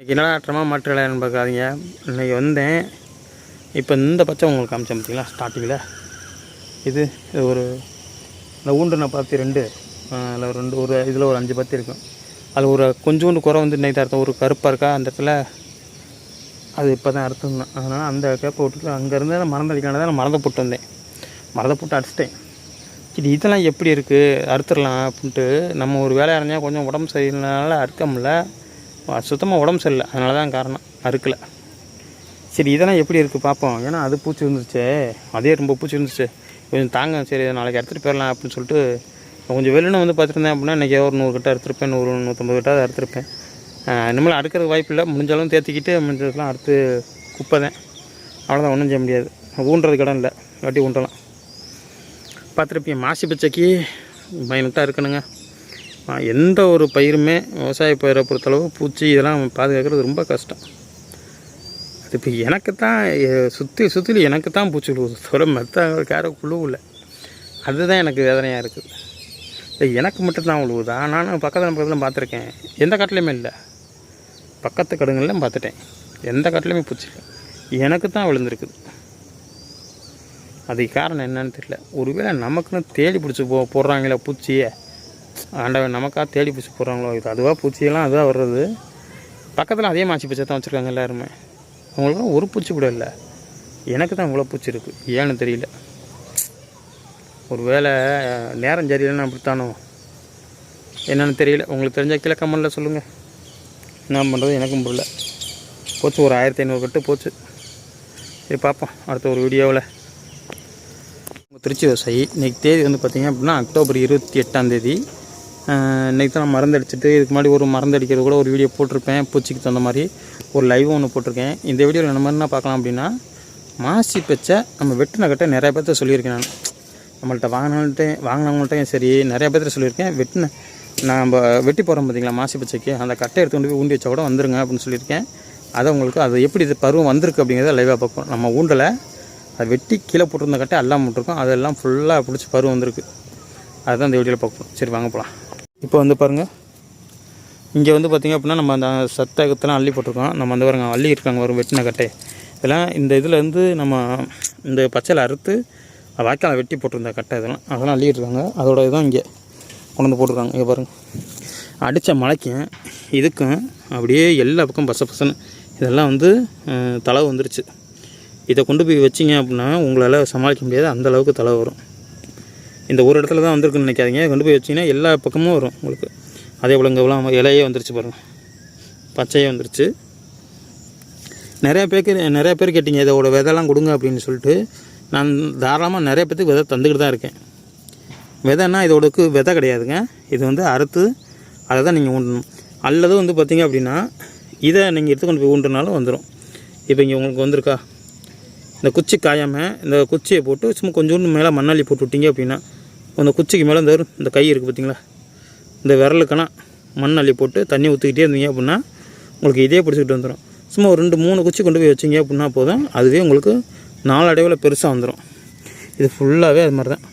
இன்னைக்கு என்னடா ஆற்றமாக மாற்றுக்கலைன்னு பார்க்காதீங்க. இன்னைக்கு வந்தேன். இப்போ இந்த பச்சை உங்களுக்கு காமிச்சேன் பார்த்தீங்களா ஸ்டார்டிங்கில் இது இது ஒரு இந்த ஊண்டு பார்த்து ரெண்டு அதில் ஒரு ரெண்டு ஒரு இதில் ஒரு அஞ்சு பத்து இருக்கும். அதில் ஒரு கொஞ்சோண்டு குறை வந்து இன்னைக்கு அர்த்தம் ஒரு கருப்பாக இருக்கா? அந்த இடத்துல அது இப்போ தான் அர்த்தம் தான் அதனால் அந்த கேப்பை விட்டுட்டு அங்கேருந்து நான் மறந்து அடிக்கானதான் நான் மறந்து போட்டு வந்தேன். மறந்து போட்டு அடிச்சிட்டேன். சரி இதெல்லாம் எப்படி இருக்குது அறுத்துடலாம் அப்படின்ட்டு நம்ம ஒரு வேலை இருந்தால் கொஞ்சம் உடம்பு சரியில்லைனால அறுக்க முடியல. சுத்தமாக உடம்பு சரியில்லை. அதனால தான் காரணம். அறுக்கலை. சரி இதெல்லாம் எப்படி இருக்குது பார்ப்போம் ஏன்னா அது பூச்சி இருந்துச்சு அதே ரொம்ப பூச்சி இருந்துச்சு கொஞ்சம் தாங்க. சரி நாளைக்கு எடுத்துகிட்டு போயிடலாம் அப்படின்னு சொல்லிட்டு கொஞ்சம் வெளில வந்து பார்த்துருந்தேன் அப்படின்னா இன்றைக்கி ஒரு நூறு கிட்ட அறுத்துருப்பேன். நூறு நூற்றம்பது கிட்ட அறுத்துருப்பேன். இனிமேல் அடுக்கிறது வாய்ப்பு இல்லை. முடிஞ்சாலும் தேர்த்திக்கிட்டு முடிஞ்சதுலாம் அறுத்து குப்பை தான் அவ்வளோதான் ஒன்றும் செய்ய முடியாது. ஊன்றது கடன் இல்லை. இல்லாட்டி ஊன்றலாம். பார்த்துருப்பீங்க. மாசி பச்சைக்கு பயனுட்டாக இருக்கணுங்க. எந்த ஒரு பயிருமே விவசாய பயிரை பொறுத்தளவு பூச்சி இதெல்லாம் பாதுகாக்கிறது ரொம்ப கஷ்டம். அது இப்போ எனக்கு தான் சுற்றி சுற்றிலும் எனக்கு தான் பூச்சி விழுவுது தவிர மற்ற கேர குழுவில் அதுதான் எனக்கு வேதனையாக இருக்குது இல்லை எனக்கு மட்டும்தான் விழுவுதா? நானும் பக்கத்தில் பக்கத்தில் பார்த்துருக்கேன். எந்த காட்டிலையுமே இல்லை. பக்கத்து கடுங்கள்லாம் பார்த்துட்டேன். எந்த காட்டிலையுமே பூச்சி இல்லை. எனக்கு தான் விழுந்திருக்குது. அதுக்கு காரணம் என்னன்னு தெரியல. ஒருவேளை நமக்குன்னு தேடி பிடிச்சி போ போடுறாங்களே பூச்சியை. ஆண்டவன் நமக்காக தேடி பிடிச்சி போடுறாங்களோ? இது அதுவாக பூச்சியெல்லாம் அதுவாக வர்றது. பக்கத்தில் அதே மாசி பூச்சை தான் வச்சுருக்காங்க எல்லாருமே. அவங்களுக்குலாம் ஒரு பூச்சி கூட இல்லை. எனக்கு தான் இவ்வளோ பூச்சி இருக்குது ஏன்னு தெரியல. ஒரு வேளை நேரம் சரியில்லைன்னு அப்படித்தானோ என்னன்னு தெரியல. உங்களுக்கு தெரிஞ்ச கீழே சொல்லுங்கள் என்ன பண்ணுறது எனக்கும் புரியல. போச்சு ஒரு ஆயிரத்தி ஐநூறு கட்டு போச்சு. சரி பார்ப்போம். அடுத்த ஒரு வீடியோவில். திருச்சி விவசாயி இன்றைக்கி தேதி வந்து பார்த்திங்க அப்படின்னா அக்டோபர் இருபத்தி எட்டாம் தேதி. இன்றைக்கி தான் நான் மருந்தடிச்சிட்டு இதுக்கு முன்னாடி ஒரு மருந்து அடிக்கிறது கூட ஒரு வீடியோ போட்டிருப்பேன் பூச்சிக்கு தகுந்த மாதிரி. ஒரு லைவ் ஒன்று போட்டிருக்கேன். இந்த வீடியோவில் என்ன என்ன பார்க்கலாம் அப்படின்னா மாசி பச்சை நம்ம வெட்டின கட்ட நிறைய பேர்த்த சொல்லியிருக்கேன் நான். நம்மள்ட்ட வாங்கினவங்கள்ட்டையும் வாங்கினவங்கள்ட்டையும் சரி நிறைய பேர்த்த சொல்லியிருக்கேன். வெட்டின நம்ம வெட்டி போகிறோம் பார்த்தீங்களா மாசி பச்சைக்கு? அந்த கட்டை எடுத்து கொண்டு போய் ஊண்டி வச்சா கூட வந்துருங்க அப்படின்னு சொல்லியிருக்கேன். அதை உங்களுக்கு அது எப்படி இது பருவம் வந்திருக்கு அப்படிங்கிறத லைவாக பார்ப்போம். நம்ம ஊண்டலை அதை வெட்டி கீழே போட்டிருந்த கட்டை எல்லாம் போட்டிருக்கோம் அதெல்லாம் ஃபுல்லாக பிடிச்சி பருவம் வந்திருக்கு. அதுதான் இந்த வீடியோவில் பார்ப்போம். சரி வாங்க போகலாம் இப்போ வந்து பாருங்கள் இங்கே வந்து பார்த்திங்க அப்படின்னா நம்ம அந்த சத்தகத்தெல்லாம் அள்ளி போட்டிருக்கோம். நம்ம அந்த பாருங்க அள்ளி இருக்காங்க வரும் வெட்டின கட்டை இதெல்லாம் இந்த இதில் நம்ம இந்த பச்சையில் அறுத்து வாய்க்காலை வெட்டி போட்டிருந்த கட்டை இதெல்லாம். அதெல்லாம் அள்ளிட்டுருக்காங்க அதோட இதுதான் இங்கே கொண்டு வந்து போட்டிருக்காங்க. இங்கே பாருங்கள் அடித்த மழைக்கும் இதுக்கும் அப்படியே எல்லா பக்கம் பச பசன்னு இதெல்லாம் வந்து தலை வந்துருச்சு. இதை கொண்டு போய் வச்சிங்க அப்படின்னா உங்களால் சமாளிக்க முடியாது. அந்த அளவுக்கு தலை வரும். இந்த ஒரு இடத்துல தான் வந்திருக்குன்னு நினைக்காதீங்க. கொண்டு போய் வச்சிங்கன்னா எல்லா பக்கமும் வரும் உங்களுக்கு. அதே போல் இங்கே இலையே வந்துருச்சு பாருங்கள் பச்சையே வந்துருச்சு. நிறையா பேருக்கு நிறைய பேர் கேட்டிங்க இதோட விதைலாம் கொடுங்க அப்படின்னு சொல்லிட்டு. நான் தாராளமாக நிறைய பேத்துக்கு விதை தந்துக்கிட்டு தான் இருக்கேன். விதைன்னா இதோடக்கு விதை கிடையாதுங்க. இது வந்து அறுத்து அதை தான் நீங்கள் ஊண்டணும். அல்லது வந்து பார்த்தீங்க அப்படின்னா இதை நீங்கள் எடுத்து கொண்டு போய் ஊண்டுனாலும் வந்துடும் இப்போ இங்கே உங்களுக்கு வந்திருக்கா? இந்த குச்சி காயாமல் இந்த குச்சியை போட்டு சும்மா கொஞ்சோண்டு மேலே மண்ணாளி போட்டு விட்டிங்க அப்படின்னா அந்த குச்சிக்கு மேலே இந்த இந்த கை இருக்குது பார்த்தீங்களா? இந்த விரலுக்கெல்லாம் மண் அள்ளி போட்டு தண்ணி ஊற்றிக்கிட்டே இருந்தீங்க அப்படின்னா உங்களுக்கு இதே பிடிச்சிக்கிட்டு வந்துடும் சும்மா ஒரு ரெண்டு மூணு குச்சி கொண்டு போய் வச்சிங்க அப்படின்னா போதும். அதுவே உங்களுக்கு நாளடைவில் பெருசாக வந்துடும் இது ஃபுல்லாகவே அது மாதிரி தான்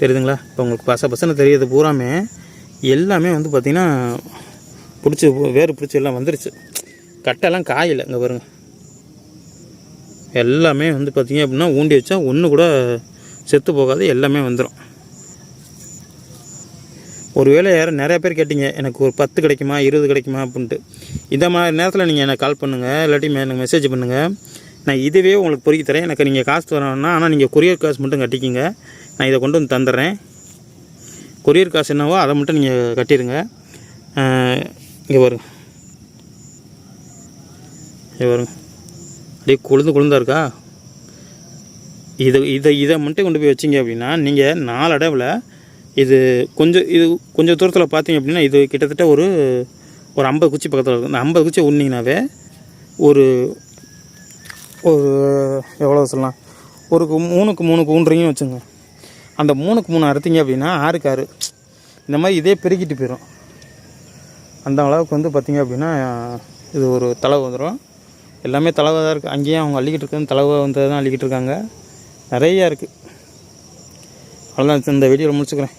தெரியுதுங்களா? இப்போ உங்களுக்கு பச பசன்னு தெரியுது பூராமே. எல்லாமே வந்து பார்த்திங்கன்னா பிடிச்சி வேறு பிடிச்சி எல்லாம் வந்துருச்சு. கட்டெல்லாம் காயில் இங்கே பாருங்கள் எல்லாமே வந்து பார்த்திங்க அப்படின்னா ஊண்டி வச்சா ஒன்று கூட செத்து போகாது எல்லாமே வந்துடும் ஒருவேளை யாரும் நிறையா பேர் கேட்டிங்க எனக்கு ஒரு பத்து கிடைக்குமா இருபது கிடைக்குமா அப்படின்ட்டு. இந்த மாதிரி நேரத்தில் நீங்கள் எனக்கு கால் பண்ணுங்கள் இல்லாட்டி மே- எனக்கு மெசேஜ் பண்ணுங்கள் நான் இதுவே உங்களுக்கு பொறுக்கி தரேன். எனக்கு நீங்கள் காசு தரணும்னா ஆனால் நீங்கள் கொரியர் காசு மட்டும் கட்டிக்கிங்க. நான் இதை கொண்டு வந்து தந்துடுறேன். கொரியர் காசு என்னவோ அதை மட்டும் நீங்கள் கட்டிடுங்க. இங்கே பாருங்க. இங்கே பாருங்க. அப்படியே கொழுந்து கொழுந்தா இருக்கா? இதை இதை இதை மட்டும் கொண்டு போய் வச்சிங்க அப்படின்னா நீங்கள் நாலடைவில் இது கொஞ்சம் இது கொஞ்சம் தூரத்தில் பார்த்தீங்க அப்படின்னா இது கிட்டத்தட்ட ஒரு ஒரு ஐம்பது குச்சி பக்கத்தில் இருக்கும். இந்த ஐம்பது குச்சி உண்ணிங்கனாவே ஒரு ஒரு எவ்வளோ சொல்லலாம்? ஒரு மூணுக்கு மூணுக்கு ஊன்றீங்கன்னு வச்சுங்க. அந்த மூணுக்கு மூணு அறுத்தீங்க அப்படின்னா ஆறுக்கு ஆறு. இந்த மாதிரி இதே பெருக்கிட்டு போயிடும் அந்த அளவுக்கு வந்து பார்த்திங்க அப்படின்னா இது ஒரு தளவு வந்துடும் எல்லாமே தளவாக தான் இருக்குது அங்கேயும் அவங்க அள்ளிக்கிட்டு இருக்காங்க தளவாக வந்து தான் அள்ளிக்கிட்டு இருக்காங்க. நிறையா இருக்குது அவ்வளோதான் இந்த வீடியோவில் முடிச்சுக்கிறேன்.